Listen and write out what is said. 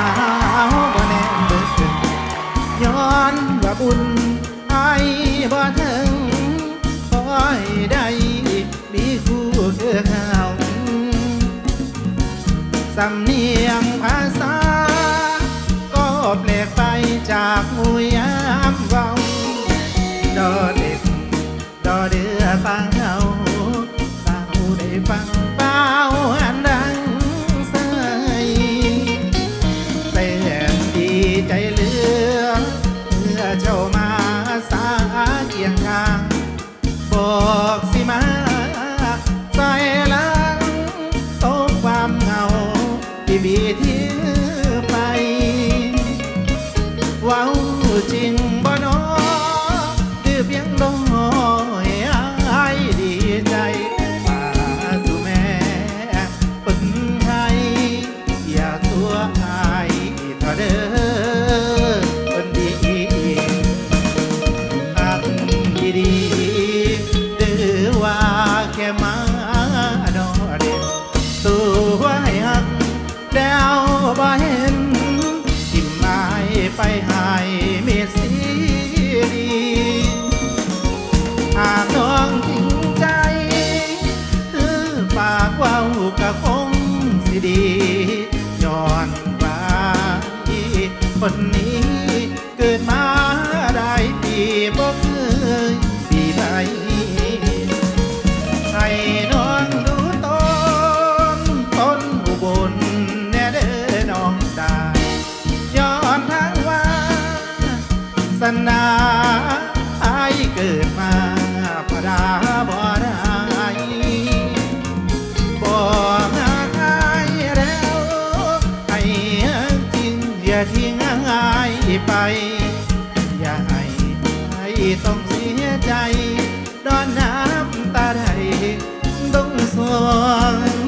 าวบ่แน่เบิกย้อนว่าบุญไอ้บ่ถึงขอให้ได้มีคู่คือเขาสำเนียงภาษา ก็แปลกไปจากมูยามเว้าดอเด็กดอเดือฟังเขาเฝ้าได้ฟัง บอกสิมาใจหลังโตกความเหงาที่บีที่ วบ่เห็นทิมไม้ไปหายเมสีดีหากน้องจริงใจคือปากว้าวกะคงสิดีย้อนว่าคนนี้เกิดมาได้ปีบ่เคยปีใดให้น้ นาไอายเกิดมาพระดาบ่ได้บอกหากอายแล้วให้จริงอย่าทิ้งอายไป อย่าให้ให้ต้องเสียใจดอนน้ำตาไทยต้องสวย